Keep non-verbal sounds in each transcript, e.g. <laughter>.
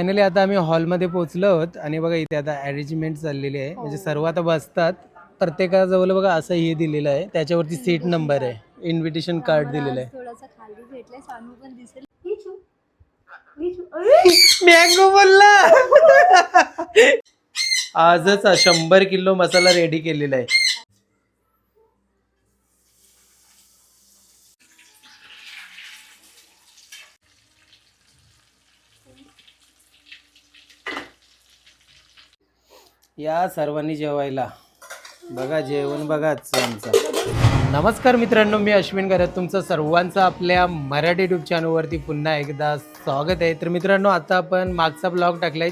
Finally आता आम्ही हॉलमध्ये पोहोचलो आहोत आणि बघा इथे आता अरेंजमेंट चाललेली आहे. म्हणजे सर्व आता बसतात. प्रत्येकाजवळ बघा असं हे दिलेलं आहे. त्याच्यावरती सीट नंबर आहे. इन्व्हिटेशन कार्ड दिलेलं आहे. <laughs> मँगो बोलला. <laughs> आजच शंभर किलो मसाला रेडी केलेला आहे. या सर्वांनी जेवायला. बघा जेवण बघाच आमचं. नमस्कार मित्रांनो मी अश्विन करत तुमचं सर्वांचं आपल्या मराठी ट्यूब चॅनलवरती पुन्हा एकदा स्वागत आहे. तर मित्रांनो आता आपण मागचा ब्लॉग टाकलाय.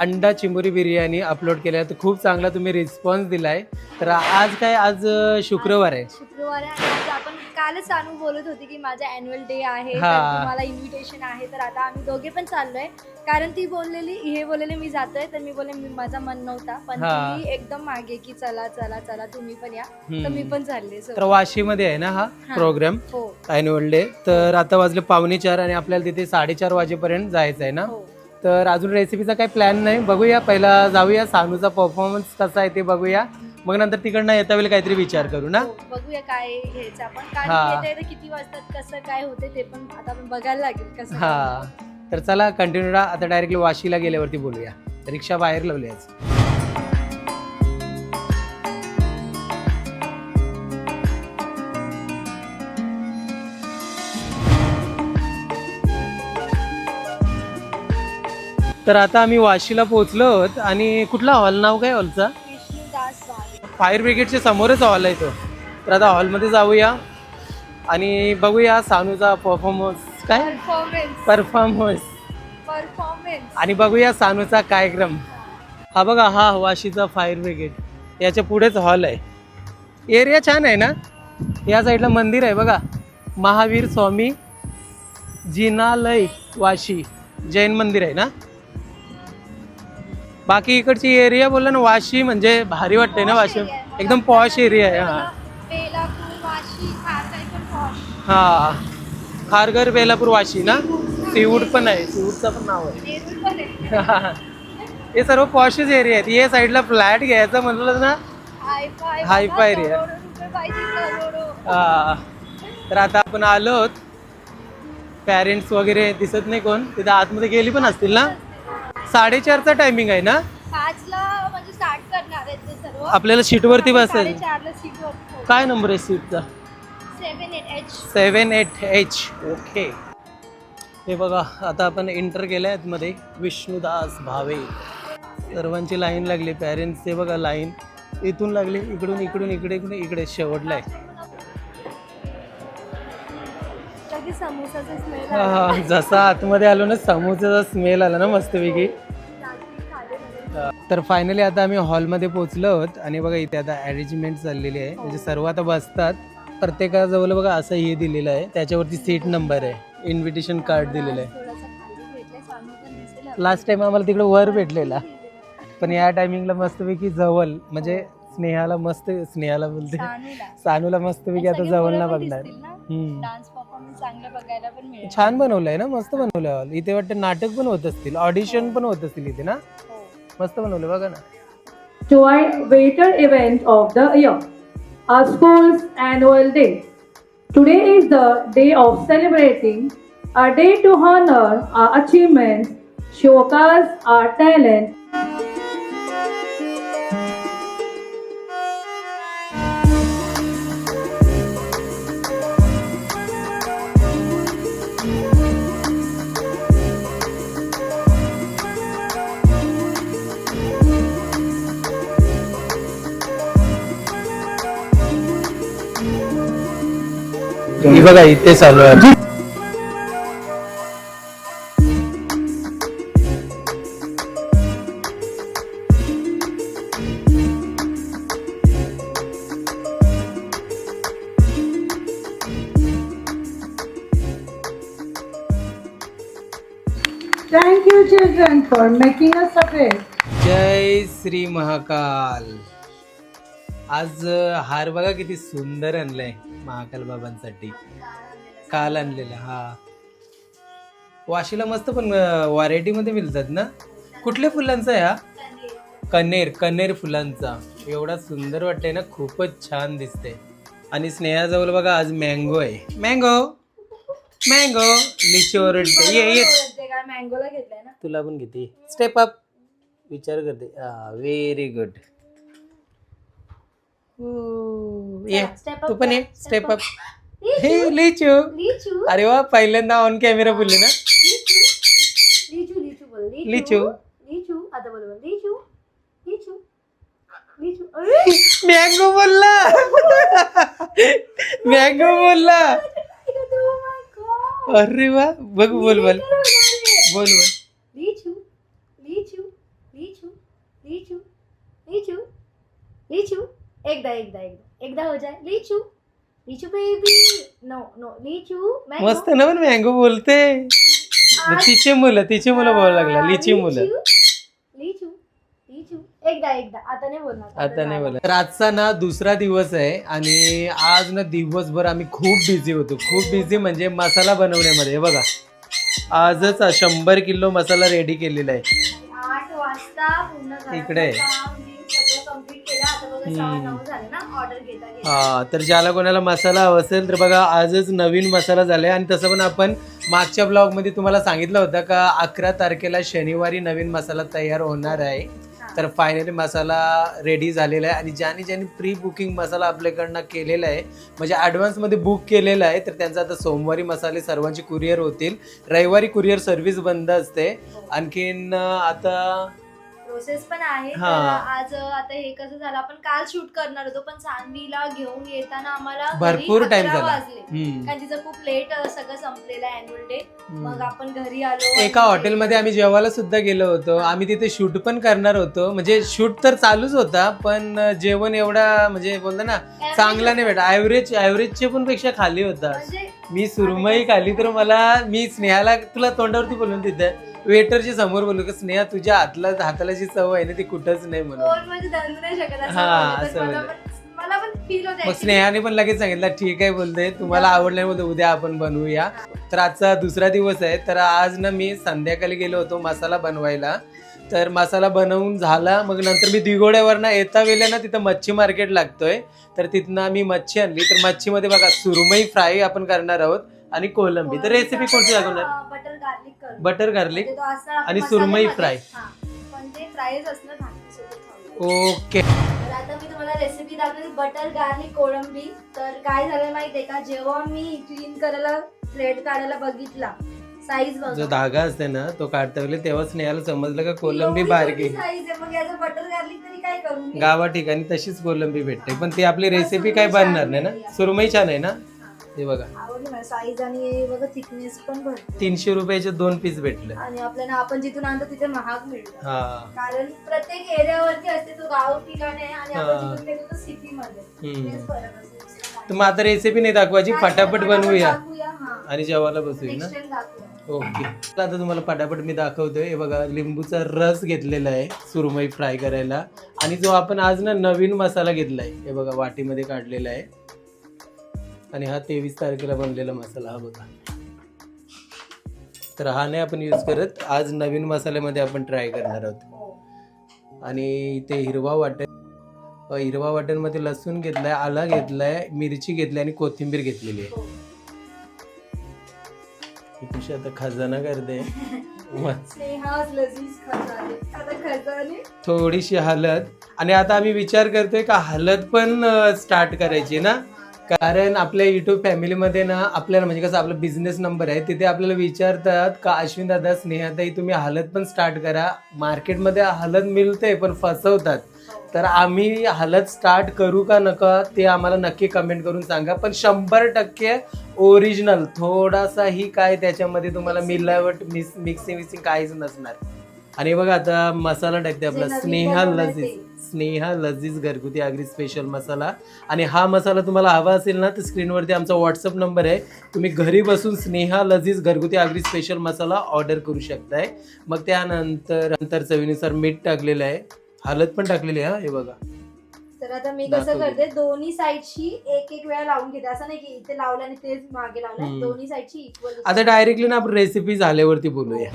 अंडा चिंबुरी बिर्याणी अपलोड केला तर खूप चांगला तुम्ही रिस्पॉन्स दिलाय. तर आज काय? आज शुक्रवार आहे. शुक्रवार कालच सानू बोलत होती की माझा अॅन्युअल डे आहे तर हा. तुम्हाला इन्व्हिटेशन आहे तर आता आम्ही दोघे पण चाललोय. कारण ती बोललेली हे बोललेले मी जातोय तर मी बोलले मी माझा मन नव्हता. पण हा. ती एकदम मागे की चला चला चला तुम्ही पण या. तर हम्म. मी पण चालले तर वाशीमध्ये आहे ना हा हा. प्रोग्राम हो. अॅन्युअल डे तर आता वाजले पावणे चार आणि आपल्याला तिथे साडेचार वाजेपर्यंत जायचं आहे ना? हो. तर अजून रेसिपीचा काही प्लॅन नाही. बघूया पहिला जाऊया. सानूचा परफॉर्मन्स कसा आहे ते बघूया. मग नंतर तिकडनं येता वेळी काहीतरी विचार करू ना? हो, बघूया काय घ्यायचं आपण. हा. येते किती वाजतात कसं काय होते ते पण आता आपण बघायला लागेल कसं हा. तर चला कंटिन्यू आता डायरेक्टली वाशीला गेल्यावरती बोलूया. रिक्षा बाहेर लावली आज. तर आता आम्ही वाशीला पोहोचलो आहोत आणि कुठला हॉल? नाव काय हॉलचा? विष्णुदास वाघ फायर ब्रिगेडच्या समोरच हॉल आहे तो. तर आता हॉलमध्ये जाऊया आणि बघूया सानूचा परफॉर्मन्स काय? परफॉर्मन्स परफॉर्मन्स परफॉर्मन्स आणि बघूया सानूचा कार्यक्रम. हा बघा हा वाशीचा फायर ब्रिगेड. याच्या पुढेच हॉल आहे. एरिया छान आहे ना? या साईडला मंदिर आहे बघा. महावीर स्वामी जिनालय वाशी जैन मंदिर आहे ना? बाकी इकडची एरिया बोलला ना वाशी म्हणजे भारी वाटते ना वाशी. एकदम पॉश एरिया आहे हा. हा. खारघर बेलापूर वाशी ना? सीवूड पण आहे. सीवूडचं पण नाव आहे. <laughs> हे सर्व पॉशच एरिया आहेत. या साईडला फ्लॅट घ्यायचं म्हणलं ना? हाय फाय हाय बाबा, फाय रे. करोडो रुपये पाहिजे करोडो. हा. तर आता आपण आलो आहोत पॅरेंट्स वगैरे दिसत नाही कोण. तिथे आतमध्ये गेली पण असतील ना? साडेचारचा टायमिंग आहे ना? पाचला म्हणजे स्टार्ट करणार आहेत ते सर्व. आपल्याला सीटवरती बसायचं. साडेचारला सीट वर. काय नंबर आहे सीटचा seven eight H seven eight H okay हे बघा आता आपण एंटर केलं आहे मध्ये विष्णुदास भावे. सर्वांची लाईन लागली. पॅरेंट्स ते बघा लाईन इथून लागली. इकडून इकडून इकडे इकडे इकडे. शेवटला आहे. समोसाचा स्मेल हा, जसा आतमध्ये आलो ना समोसाचा स्मेल आला ना मस्तपैकी. तर फायनली आता आम्ही हॉलमध्ये पोहोचलो आहोत. आणि बघा इथे आता अरेंजमेंट चाललेली आहे. म्हणजे सर्व आता बसतात. प्रत्येकाजवळ बघा असं हे दिलेलं आहे. त्याच्यावरती सीट नंबर आहे. इन्व्हिटेशन कार्ड दिलेलं आहे. थोडासा खाली भेटलाय सानू पण दिसेल लास्ट टाइम आम्हाला तिकडे वर भेटलेला. पण या टायमिंगला मस्तपैकी जवळ म्हणजे स्नेहाला मस्त स्नेहाला बोलते. सानूला. सानूला मस्तपैकी आता सगळे पण बघणार. दिसतील ना? हम्म. डान्स परफॉर्मन्स चांगलं बघायला पण मिळेल छान बनवलंय ना मस्त बनवलंय हॉल इथे वाटतं नाटक पण होत असतील ऑडिशन पण होत असतील इथे ना हो. मस्त बनवलं बघा ना joint waiter event of the year, our school's annual day. Today is the day of celebrating, a day to honor our achievements, showcase our talent, ही बघा इथे चालू आहे. Thank you, children, for making us afraid. जय श्री महाकाल. आज हार बघा किती सुंदर आणलाय. महाकाल बाबांसाठी. काल आणलेला हा. वाशीला मस्त पण व्हरायटी मध्ये मिळतात ना? कुठल्या फुलांचा आहे हा? कनेर कनेर फुलांचा. एवढा सुंदर वाटतंय ना खूपच छान दिसते आणि स्नेहाजवळ बघा आज मँगो आहे. मँगो मँगो लिची ओरडते. ये ये. काय मँगोला घेतलाय ना? तुला पण घेते. स्टेप अप विचार करते. हा व्हेरी गुड ये तू पण ये स्टेप अप हे लिचू. अरे वा पहिल्यांदा ऑन कॅमेरा बोलली ना. लिचू लिचू लिचू बोल लिचू. लिचू. आता बोल बोल लिचू. लिचू. लिचू अरे, मँगो बोलला. मँगो बोलला. Oh. अरे वा बघ बोल बोल. बोल बोल लिचू लिचू लिचू लिचू लिचू लिचू एकदा एकदा एकदा. एकदा हो जाए Lichu. Lichu baby no no Lichu. मस्त ना पण मँगो बोलते तिचे मुलं तिचे मुलं बोलायला लागला लिची मुलं. लिचू. एकदा एकदा. आता नाही बोलणार. आता नाही बोला तर आजचा ना दुसरा दिवस आहे आणि आज ना दिवसभर आम्ही खूप बिझी होतो. खूप बिझी म्हणजे मसाला बनवण्यामध्ये. हे बघा. आजच शंभर किलो मसाला रेडी केलेला आहे. आठ वाजता पूर्ण घराचं इकडे. काम. केलं. आता बघा सहा हम्म. नऊ झाले ना ऑर्डर घेता घेता हा तर ज्याला कोणाला मसाला हवा असेल तर बघा आजच नवीन मसाला झालाय आणि तसं पण आपण मागच्या ब्लॉगमध्ये तुम्हाला सांगितलं होतं का अकरा तारखेला शनिवारी नवीन मसाला तयार होणार आहे हा. तर फायनली मसाला रेडी झालेला आहे आणि ज्यांनी ज्यांनी प्री बुकिंग मसाला आपल्याकडनं केलेला आहे म्हणजे ॲडव्हान्समध्ये बुक केलेला आहे तर त्यांचा आता सोमवारी मसाले सर्वांची कुरिअर होतील रविवारी कुरिअर सर्व्हिस बंद असते आणखीन अं, आता प्रोसेस पण आहे. हा. आज आता हे कसं झालं आपण काल शूट करणार होतो पण सांगलीला घेऊन येताना आम्हाला घरी भरपूर टाइम 11 झाला. वाजले. हम्म. कारण तिचं खूप लेट सगळं संपलेलं अॅन्युअल डे मग हम्म. आपण घरी आलो एका हॉटेलमध्ये आम्ही जेवायला सुद्धा गेलो होतो. आम्ही तिथे शूट पण करणार होतो. म्हणजे शूट तर चालूच होता पण जेवण एवढा म्हणजे बोलतो ना चांगला नाही भेटा ऍव्हरेज ऍव्हरेजचे पण पेक्षा खाली होता. म्हणजे मी सुरमई खाली तर मला मी स्नेहाला तुला तोंडावरती बोलून तिथे वेटरच्या समोर बोललो की स्नेहा तुझ्या हातला हाताला जी चव आहे ना ती कुठंच नाही म्हणून. हा, असं बोलले. मग स्नेहाने पण लगेच सांगितलं ठीक आहे बोलते. तुम्हाला आवडलं बोलते उद्या आपण बनवूया. तर आजचा दुसरा दिवस आहे. तर आज ना मी संध्याकाळी गेलो होतो मसाला बनवायला. तर मसाला बनवून झाला मग नंतर मी दिगोड्यावरनं येता वेळेला ना तिथं मच्छी मार्केट लागतोय तर तिथनं आम्ही मच्छी आणली तर मच्छीमध्ये बघा सुरमई फ्राय आपण करणार आहोत आणि कोलंबी तर रेसिपी कोणती दाखवणार बटर गार्लिक करू बटर गार्लिक म्हणजे तो आणि सुरमई. फ्राय. हा. पण ते फ्रायच असणार भाकरीसोबत खाऊया. ओके तर आता मी तुम्हाला रेसिपी दाखवली बटर गार्लिक कोळंबी तर काय झालं माहितीये का जेव्हा मी क्लीन करायला थ्रेड काढायला बघितला साईज जो धागा असते ना तो काढता वेळेला तेव्हा स्नेहाला समजलं का कोलंबी बारकी. छोटी size आहे, मग याचं बटर गार्लिक तरी काय करू मी? गावा ठिकाणी तशीच कोलंबी भेटते. पण ती आपली रेसिपी काय बनणार नाही ना? सुरमई छान आहे ना? हा. हे बघा. आवडली मला. साईज आणि बघा थिकनेस पण भरपूर. तीनशे रुपयाचे दोन पीस भेटले. आणि आपल्याला आपण जिथून आणतो तिथे महाग मिळतं. हा. कारण प्रत्येक एरियावरती असते तो गाव ठिकाणी आहे आणि हा. आपण जिथून घेतो तो सिटी मध्ये. हम्म. तेच फरक असतो. दुसरं काय तर मग आता रेसिपी नाही दाखवायची. फटाफट बनवूया. हा. आणि जेवायला बसूया ना? दाखवूया. ओके. आता तुम्हाला पटापट मी दाखवतोय. हे बघा लिंबूचा रस घेतलेला आहे सुरमई फ्राय करायला. आणि जो आपण आज ना नवीन मसाला घेतलाय हे बघा वाटीमध्ये काढलेला आहे. आणि हा तेवीस तारखेला बनलेला मसाला हा बघा. तर हा नाही आपण यूज करत आज नवीन मसाल्यामध्ये आपण ट्राय करणार आहोत. आणि इथे हिरवा वाटण हिरवा वाटणमध्ये लसूण घेतलाय आला घेतलाय मिरची घेतली आणि कोथिंबीर घेतलेली आहे. तुझी आता खजाना करते. <laughs> थोडीशी हळद आणि आता आम्ही विचार करतोय का हळद पण स्टार्ट करायची ना? कारण आपल्या युट्यूब फॅमिलीमध्ये ना आपल्याला म्हणजे कसं आपला बिझनेस नंबर आहे तिथे आपल्याला विचारतात का अश्विन दादा स्नेहाताई तुम्ही हळद पण स्टार्ट करा. मार्केटमध्ये हळद मिळते पण फसवतात. तर आम्ही हळद स्टार्ट करू का नका ते आम्हाला नक्की कमेंट करून सांगा. पण शंभर टक्के ओरिजिनल थोडासाही काय त्याच्यामध्ये तुम्हाला मिलावट मिस मिक्सिंग विक्सिंग काहीच नसणार. आणि बघा आता मसाला टाकते आपला. स्नेहा लजीज. स्नेहा लजीज घरगुती आगरी स्पेशल मसाला. आणि हा मसाला तुम्हाला हवा असेल ना तर स्क्रीनवरती आमचा व्हॉट्सअप नंबर आहे. तुम्ही घरी बसून स्नेहा लजीज घरगुती आगरी स्पेशल मसाला ऑर्डर करू शकताय. मग त्यानंतर नंतर चवीनुसार मीठ टाकलेलं आहे. हळद पण टाकलेली आहे हा हे बघा. तर आता मी कसं दाखव करते दोन्ही साईडची एक एक वेळा लावून घेते. असं नाही की इथे लावलं आणि तेच मागे लावलं हम्म. दोन्ही साईडची इक्वल आता डायरेक्टली ना आपण रेसिपी झाल्यावरती बोलूया.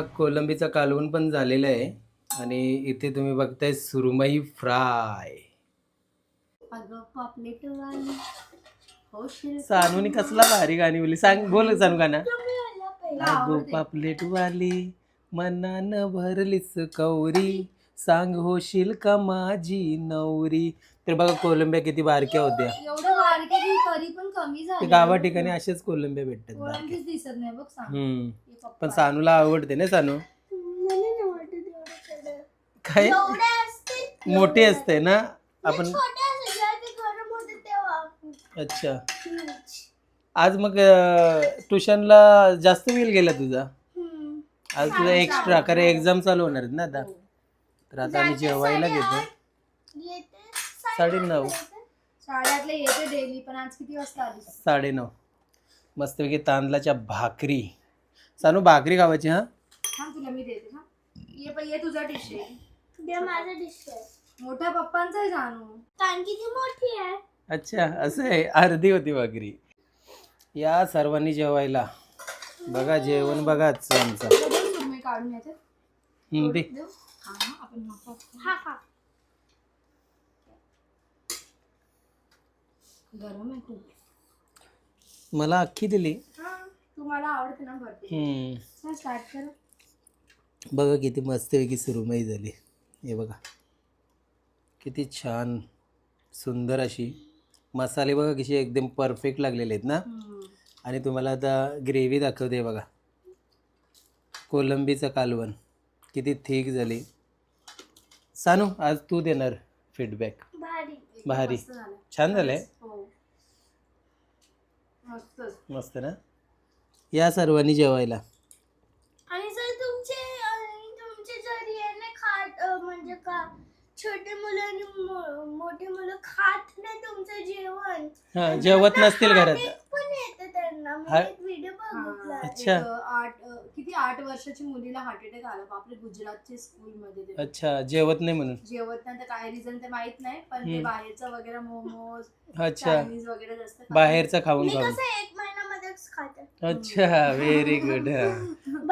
कोलंबीचा कालवण पण झालेलं आहे. आणि इथे तुम्ही बघताय सुरमई फ्राय. हो. सानूनी कसला भारी गाणी बोलली. सांग बोल सानू गाणं अगो. पापलेट वाली मनान भरलीस कौरी सांग होशील का माझी नवरी? तर बघा कोलंब्या किती बारक्या होत्या. एवढं बारके की तरी पण कमी ते झाले गावा ठिकाणी असेच कोलंब्या भेटतात बारक्या. कोळंबीच दिसत नाही बघ सांग हम्म. हे पप्पा. पण सानूला आवडते ना सानू? एवढं. काय एवढे मोठी असते ना? आपण छोटे असते जेव्हा ते गरम होते तेव्हा. अच्छा. आज मग ट्युशनला जास्त वेळ गेला तुझा? हम्म. आज तुझा एक्स्ट्रा कारण एक्झाम चालू होणार आहेत ना आता. तर आता आम्ही जेवायला घेतो. साडेनऊ साडेआठला येते डेली पण आज किती वाजता आली साडेनऊ. मस्तपैकी तांदळाच्या भाकरी. सानू भाकरी खावायची हा? थांब तुला मी देते हा ये पण ये तुझा डिश आहे. माझं डिश आहे. मोठ्या पप्पांचा आहे जानू कारण की ती मोठी आहे. अच्छा असं आहे. अर्धी होती भाकरी. या सर्वांनी जेवायला. बघा जेवण बघाच आमचं. तुला देऊ सुरमई काढून याच्यात दे. देऊ हा हा, आपण नको. हा हा. गरम आहे खूप. मला अख्खी दिली. हा तुम्हाला आवडते ना भरते हम्म. स्टार्ट कर. बघा किती मस्तपैकी सुरुमई झाली. हे बघा. किती छान सुंदर अशी मसाले बघा कसे एकदम परफेक्ट लागलेले आहेत ना. आणि तुम्हाला आता ग्रेव्ही दाखवते बघा. कोलंबीचं कालवण. किती थिक झाली. सानू आज तू देणार फीडबॅक भारी. एकदम भारी. मस्त झालं. छान झालंय? हो मस्तच मस्त ना? या सर्वांनी जेवायला. आणि जर तुमचे आणि तुमचे जरी आहे ना खात अं, म्हणजे का छोटे मुलं आणि मो- मोठे मुलं खात नाही तुमचं जेवण? हा जेवत नसतील घरात. पण येतं त्यांना. मी हा- एक व्हिडिओ बघितला हा, अच्छा. आठ अ, किती आठ वर्षाची मुलीला हार्ट अटॅक आला? बापरे गुजरातच्या स्कूल मध्ये ते. अच्छा जेवत नाही म्हणून. जेवत नाही तर काय रिझन ते माहीत नाही पण ते हम्म. बाहेरचं वगैरे मोमोज अच्छा. चायनीज वगैरे जास्त. बाहेरचं खाऊन मी खाऊन. कसं एक महिन्यामध्येच खाते. अच्छा व्हेरी <laughs> गुड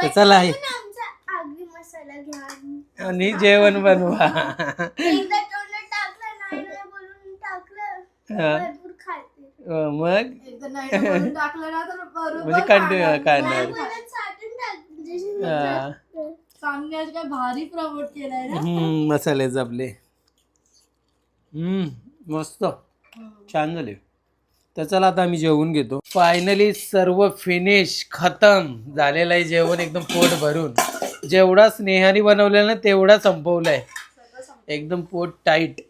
चला आहे म्हणून आमचा आगरी मसाला घ्या. आणि जेवण बनवा. एकदा तोंडात टाकलं नाही नाही बोलून टाकलं हा. भरपूर खाते. अं, मग? एकदा नाही ना म्हणून टाकलं ना तर बरोबर म्हणजे कंटिन्यू खाणार. खाणार. नाही साठून टाकते जशी मी हा. टाकते. सांगण्यास काय भारी प्रमोट केलाय ना? हम्म, हम्म मस्त. छान झाले. तर चला आता आम्ही जेवून घेतो. फायनली सर्व फिनिश खतम. झालेलं आहे जेवण एकदम पोट भरून. जेवढा स्नेहाने बनवलेला ना तेवढा संपवलाय. एकदम पोट टाईट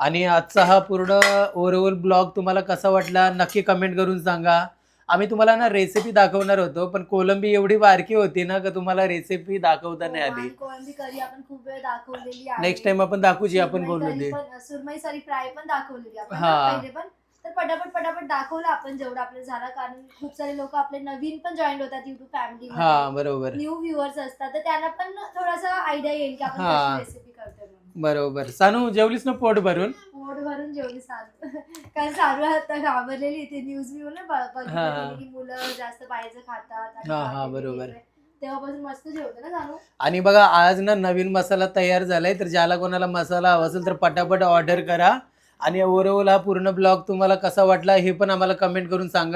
आणि आजचा हा पूर्ण ओव्हरऑल ब्लॉग तुम्हाला कसा वाटला नक्की कमेंट करून सांगा. आम्ही तुम्हाला ना रेसिपी दाखवणार होतो पण कोलंबी एवढी बारकी होती ना का तुम्हाला रेसिपी दाखवता नाही आली. आणि कोळंबी करी आपण खूप वेळ दाखवलेली आहे. नेक्स्ट टाइम आपण दाखवू जी आपण सुरमई बोललो करी पण- सुरमई सारी फ्राय पण दाखवलेली आपण हा. ना पहिले पण. तर पटापट पटापट दाखवलं आपण जेवढं आपलं झालं कारण खूप सारे लोक आपले नवीन पण जॉईन होतात युट्यूब फॅमिली हा बरोबर. न्यू व्ह्युअर्स असतात तर त्यांना पण थोडासा आयडिया येईल की आपण हा. रेसिपी करतोय म्हणून. बरोबर. सानू जेवलीस ना पोट भरून? पोट भरून जेवली सारू कारण सारू आता घाबरलेली ती न्यूज मी ना. की मुलं जास्त बाहेरचं खातात हा, हा, बरोबर. वगैरे. तेव्हापासून मस्त जेवते ना सारू आणि बघा आज ना नवीन मसाला तयार झालाय तर ज्याला कोणाला मसाला हवा असेल तर पटापट ऑर्डर करा आणि ओव्हरऑल हा पूर्ण ब्लॉग तुम्हाला कसा वाटला हे पण आम्हाला कमेंट करून सांगा